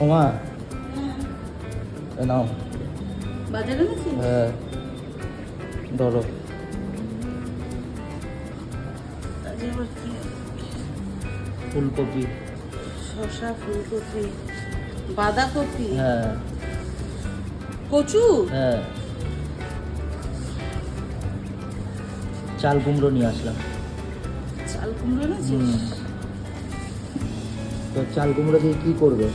ওমা নাও হ্যাঁ ধরো ফুলকপি শসা ফুলকপি বাঁধাকপি হ্যাঁ কচু হ্যাঁ চাল কুমড়ো নিয়ে আসলাম চাল কুমড়ো হুম। তো চাল কুমড়ো দিয়ে কি করবে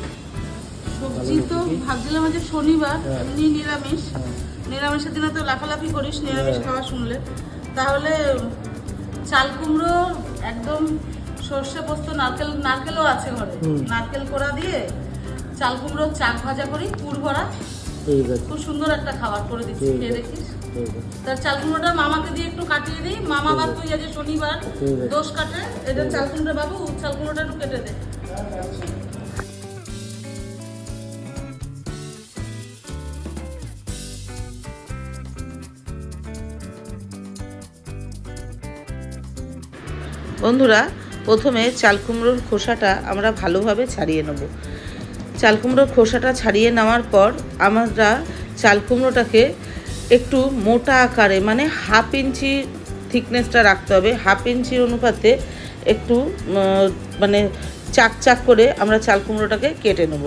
সবজি তো ভাবছিলাম যে শনিবার। এমনি নিরামিষ। নিরামিষের দিনে তো লাফালাফি করিস নিরামিষ হ্যাঁ। খাওয়া শুনলে। তাহলে চাল কুমড়ো একদম সর্ষে পোস্ত নারকেল নারকেলও আছে ঘরে। নারকেল কোড়া দিয়ে চাল কুমড়ো চাক ভাজা করি পুর ভরা। খুব সুন্দর একটা খাবার করে দিচ্ছি খেয়ে দেখিস। তার চাল কুমড়োটা মামাকে দিয়ে একটু কাটিয়ে দিই। মামা বাদ তুই আজ শনিবার দোষ কাটে। এটা চাল কুমড়ো বাবু চাল কুমড়োটা একটু কেটে দে। বন্ধুরা, প্রথমে চাল কুমড়োর খোসাটা আমরা ভালোভাবে ছাড়িয়ে নেব। চাল কুমড়োর খোসাটা ছাড়িয়ে নেওয়ার পর আমরা চাল কুমড়োটাকে একটু মোটা আকারে মানে হাফ ইঞ্চি থিকনেসটা রাখতে হবে। হাফ ইঞ্চির অনুপাতে একটু মানে চাক চাক করে আমরা চাল কুমড়োটাকে কেটে নেব।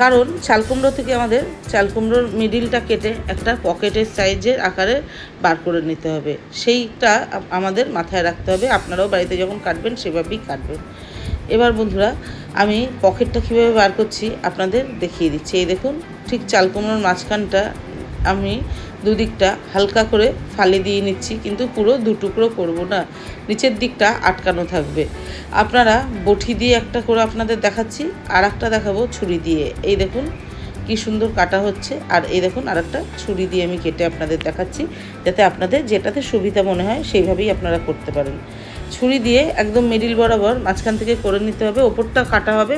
কারণ চালকুমড়ো থেকে আমাদের চালকুমড়োর মিডিলটা কেটে একটা পকেটের সাইজের আকারে বার করে নিতে হবে। সেইটা আমাদের মাথায় রাখতে হবে। আপনারাও বাড়িতে যখন কাটবেন, সেভাবেই কাটবেন। এবার বন্ধুরা, আমি পকেটটা কীভাবে বার করছি আপনাদের দেখিয়ে দিচ্ছি। এই দেখুন, ঠিক চালকুমড়োর মাঝখানটা আমি দুদিকটা হালকা করে ফালি দিয়ে নিচ্ছি, কিন্তু পুরো দুটুকরো করব না। নিচের দিকটা আটকানো থাকবে। আপনারা বটি দিয়ে একটা করে আপনাদের দেখাচ্ছি আর একটা দেখাবো ছুরি দিয়ে। এই দেখুন কি সুন্দর কাটা হচ্ছে, আর এই দেখুন আর একটা ছুরি দিয়ে আমি কেটে আপনাদের দেখাচ্ছি, যাতে আপনাদের যেটাতে সুবিধা মনে হয় সেইভাবেই আপনারা করতে পারেন। ছুরি দিয়ে একদম মিডিল বরাবর মাঝখান থেকে করে নিতে হবে। ওপরটা কাটা হবে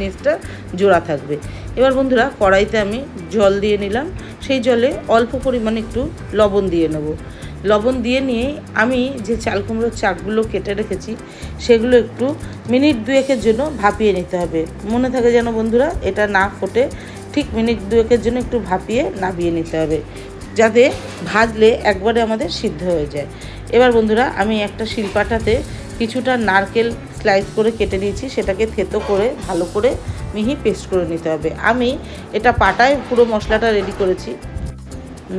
নিচটা জোড়া থাকবে। এবার বন্ধুরা কড়াইতে আমি জল দিয়ে নিলাম। সেই জলে অল্প পরিমাণে একটু লবণ দিয়ে নেব। লবণ দিয়ে নিয়ে আমি যে চাল কুমড়োর চাকগুলো কেটে রেখেছি, সেগুলো একটু মিনিট দুয়েকের জন্য ভাপিয়ে নিতে হবে। মনে থাকে যেন বন্ধুরা এটা না ফোটে, ঠিক মিনিট দুয়েকের জন্য একটু ভাপিয়ে নাবিয়ে নিতে হবে। যাতে ভাজলে একবারে আমাদের সিদ্ধ হয়ে যায়। এবার বন্ধুরা, আমি একটা শিলপাটাতে কিছুটা নারকেল স্লাইস করে কেটে নিয়েছি, সেটাকে থেতো করে, ভালো করে মিহি পেস্ট করে নিতে হবে। আমি এটা পাটায় পুরো মশলাটা রেডি করেছি।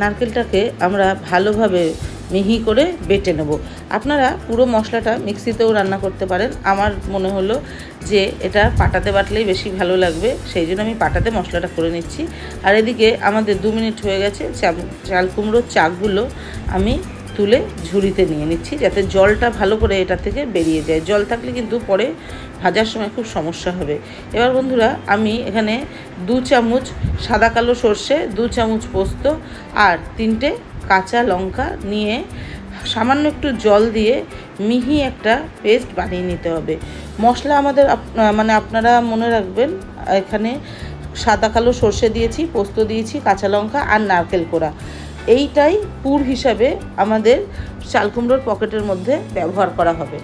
নারকেলটাকে আমরা ভালোভাবে মিহি করে বেটে নেব। আপনারা পুরো মশলাটা মিক্সিতেও রান্না করতে পারেন। আমার মনে হলো যে এটা পাটাতে বাটলেই বেশি ভালো লাগবে, সেই জন্য আমি পাটাতে মশলাটা করে নিচ্ছি। আর এদিকে আমাদের দু মিনিট হয়ে গেছে, চাল- কুমড়োর চাকগুলো আমি তুলে ঝুড়িতে নিয়ে নিচ্ছি, যাতে জলটা ভালো করে এটা থেকে বেরিয়ে যায়। জল থাকলে কিন্তু পরে ভাজার সময় খুব সমস্যা হবে। এবার বন্ধুরা, আমি এখানে দু চামচ সাদা কালো সর্ষে, দু চামচ পোস্ত আর তিনটে কাঁচা লঙ্কা নিয়ে সামান্য একটু জল দিয়ে মিহি একটা পেস্ট বানিয়ে নিতে হবে। মশলা আমাদের মানে আপনারা মনে রাখবেন, এখানে সাদা কালো সর্ষে দিয়েছি, পোস্ত দিয়েছি, কাঁচা লঙ্কা আর নারকেল কোড়া। এইটাই পুর হিসাবে আমাদের চাল কুমড়োর পকেটের মধ্যে ব্যবহার করা হবে।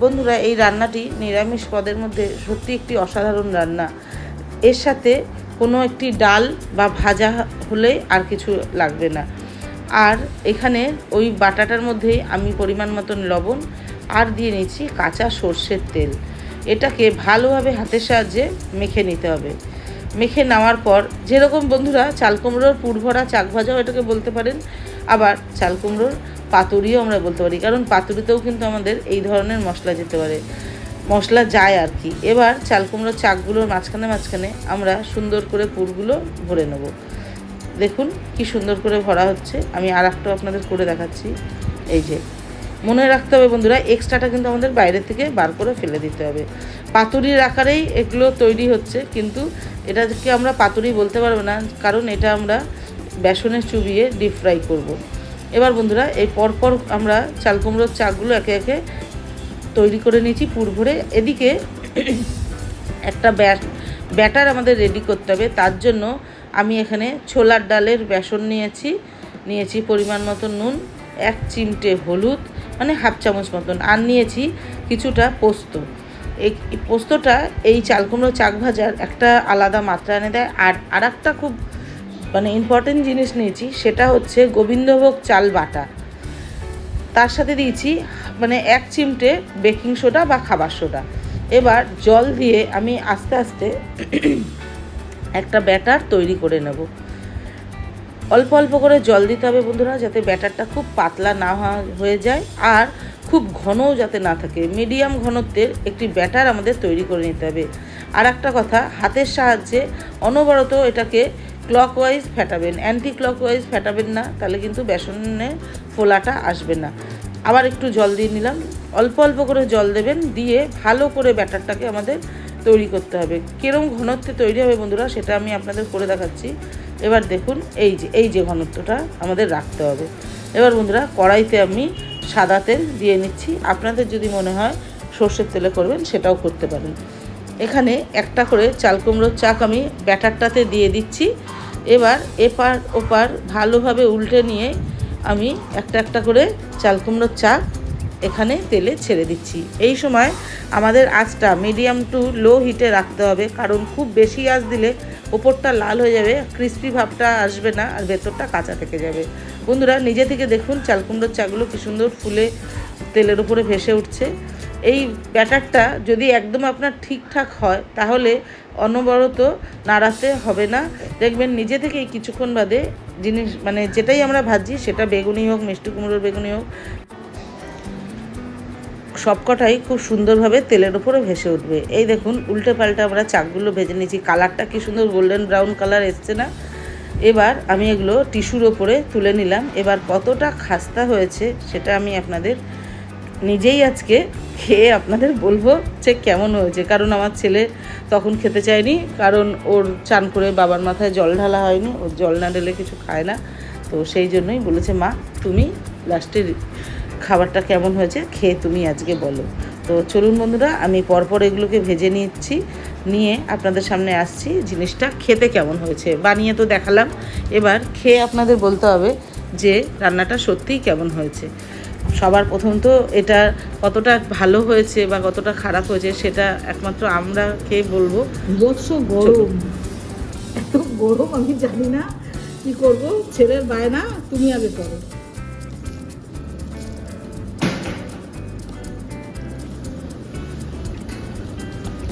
বন্ধুরা, এই রান্নাটি নিরামিষ পদের মধ্যে সত্যি একটি অসাধারণ রান্না। এর সাথে কোনো একটি ডাল বা ভাজা হলে আর কিছু লাগবে না। আর এখানে ওই বাটাটার মধ্যেই আমি পরিমাণ মতন লবণ আর দিয়ে নিচ্ছি কাঁচা সর্ষের তেল। এটাকে ভালোভাবে হাতের সাহায্যে মেখে নিতে হবে। মেখে নেওয়ার পর যেরকম বন্ধুরা চাল কুমড়োর পুর ভরা, চাক ভাজাও এটাকে বলতে পারেন, আবার চাল কুমড়োর পাতুরিও আমরা বলতে পারি, কারণ পাতুরিতেও কিন্তু আমাদের এই ধরনের মশলা যেতে পারে। মশলা যায় আর কি। এবার চাল কুমড়োর চাকগুলোর মাঝখানে মাঝখানে আমরা সুন্দর করে পুরগুলো ভরে নেব। দেখুন কি সুন্দর করে ভরা হচ্ছে। আমি আর একটা আপনাদের করে দেখাচ্ছি। এই যে, মনে রাখতে হবে বন্ধুরা এক্সট্রাটা কিন্তু আমাদের বাইরে থেকে বার করে ফেলে দিতে হবে। পাতুরির আকারেই এগুলো তৈরি হচ্ছে, কিন্তু এটাকে আমরা পাতুরি বলতে পারব না, কারণ এটা আমরা বেসনে চুবিয়ে ডিপ ফ্রাই করব। এবার বন্ধুরা, এই পরপর আমরা চাল কুমড়োর চাকগুলো একে একে তৈরি করে নিয়েছি পুর ভরে। এদিকে একটা ব্যাট, ব্যাটার আমাদের রেডি করতে হবে। তার জন্য আমি এখানে ছোলার ডালের বেসন নিয়েছি নিয়েছি পরিমাণ মতো নুন, এক চিমটে হলুদ মানে হাফ চামচ মতন, আর নিয়েছি কিছুটা পোস্ত। এই পোস্তটা, এই চাল কুমড়ো চাক ভাজার একটা আলাদা মাত্রা এনে দেয়। আর আর একটা খুব মানে ইম্পর্টেন্ট জিনিস নিয়েছি, সেটা হচ্ছে গোবিন্দভোগ চাল বাটা। তার সাথে দিয়েছি মানে এক চিমটে বেকিং সোডা বা খাবার সোডা। এবার জল দিয়ে আমি আস্তে আস্তে একটা ব্যাটার তৈরি করে নেব। অল্প অল্প করে জল দিতে হবে বন্ধুরা, যাতে ব্যাটারটা খুব পাতলা না হয়ে যায়, আর খুব ঘনও যাতে না থাকে। মিডিয়াম ঘনত্বের একটি ব্যাটার আমাদের তৈরি করে নিতে হবে। আর একটা কথা, হাতের সাহায্যে অনবরত এটাকে ক্লকওয়াইজ ফেটাবেন। অ্যান্টি ক্লকওয়াইজ ফেটাবেন না, তাহলে কিন্তু বেসনে ফোলাটা আসবে না। আবার একটু জল দিয়ে নিলাম। অল্প অল্প করে জল দেবেন, দিয়ে ভালো করে ব্যাটারটাকে আমাদের তৈরি করতে হবে। কিরম ঘনত্বে তৈরি হবে বন্ধুরা, সেটা আমি আপনাদের করে দেখাচ্ছি। এবার দেখুন, এই যে এই যে ঘনত্বটা আমাদের রাখতে হবে। এবার বন্ধুরা, কড়াইতে আমি সাদা তেল দিয়ে নিচ্ছি। আপনাদের যদি মনে হয় সর্ষের তেলে করবেন, সেটাও করতে পারেন। এখানে একটা করে চাল কুমড়োর চাক আমি ব্যাটারটাতে দিয়ে দিচ্ছি। এবার এপার ওপার ভালোভাবে উল্টে নিয়ে আমি একটা একটা করে চাল কুমড়োর চাক এখানে তেলে ছেড়ে দিচ্ছি। এই সময় আমাদের আঁচটা মিডিয়াম টু লো হিটে রাখতে হবে, কারণ খুব বেশি আঁচ দিলে ওপরটা লাল হয়ে যাবে ক্রিস্পি ভাবটা আসবে না আর ভেতরটা কাঁচা থেকে যাবে। বন্ধুরা, নিজে থেকে দেখুন চাল কুমড়োর চাগুলো কি সুন্দর ফুলে তেলের উপরে ভেসে উঠছে। এই ব্যাটারটা যদি একদম আপনার ঠিকঠাক হয়, তাহলে অনবরত নাড়াতে হবে না। দেখবেন নিজে থেকেই কিছুক্ষণ বাদে জিনিস মানে যেটাই আমরা ভাজি সেটা বেগুনি হোক, মিষ্টি কুমড়োর বেগুনি হোক সবকটাই খুব সুন্দরভাবে তেলের উপরে ভেসে উঠবে। এই দেখুন উল্টে পাল্টে আমরা চাকগুলো ভেজে নিয়েছি। কালারটা কি সুন্দর, গোল্ডেন ব্রাউন কালার এসছে না? এবার আমি এগুলো টিস্যুর ওপরে তুলে নিলাম। এবার কতটা খাস্তা হয়েছে সেটা আমি আপনাদের নিজেই আজকে খেয়ে আপনাদের বলব যে কেমন হয়েছে। কারণ আমার ছেলে তখন খেতে চায়নি, কারণ ওর চান করে বাবার মাথায় জল ঢালা হয়নি, ওর জল না ঢেলে কিছু খায় না। তো সেই জন্যই বলেছে, মা, তুমি লাস্টে খাবারটা কেমন হয়েছে খেয়ে তুমি আজকে বলো। তো চলুন বন্ধুরা আমি পরপর এগুলোকে ভেজে নিচ্ছি নিয়ে আপনাদের সামনে আসছি। জিনিসটা খেতে কেমন হয়েছে বানিয়ে তো দেখালাম। এবার খেয়ে আপনাদের বলতে হবে যে রান্নাটা সত্যিই কেমন হয়েছে। সবার প্রথম তো এটা কতটা ভালো হয়েছে বা কতটা খারাপ হয়েছে সেটা একমাত্র আমরা খেয়ে বলব? বিভৎস গরম। এত গরম আমি জানি না কি করব। ছেলের বায়না তুমি আগে করো।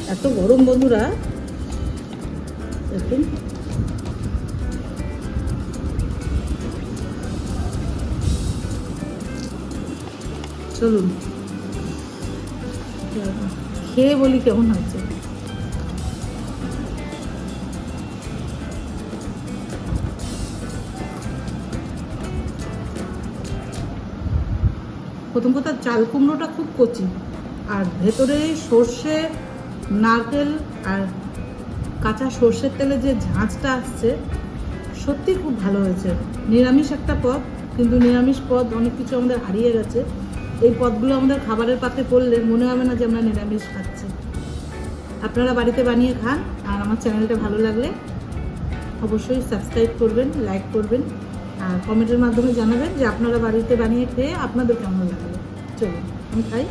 এত গরম বন্ধুরা। দেখুন। চলুন। খেয়ে বলি কেমন হয়েছে? প্রথম কথা চাল কুমড়োটা খুব কচি। আর ভেতরে সর্ষে নারকেল আর কাঁচা সর্ষের তেলে যে ঝাঁঝটা আসছে, সত্যি খুব ভালো হয়েছে। নিরামিষ একটা পদ, কিন্তু নিরামিষ পদ অনেক কিছু আমাদের হারিয়ে গেছে। এই পদগুলো আমাদের খাবারের পাতে পড়লে মনে হবে না যে আমরা নিরামিষ খাচ্ছি। আপনারা বাড়িতে বানিয়ে খান, আর আমার চ্যানেলটা ভালো লাগলে অবশ্যই সাবস্ক্রাইব করবেন, লাইক করবেন, আর কমেন্টের মাধ্যমে জানাবেন যে আপনারা বাড়িতে বানিয়ে খেয়ে আপনাদের কেমন লাগল। চলুন, আমি খাই।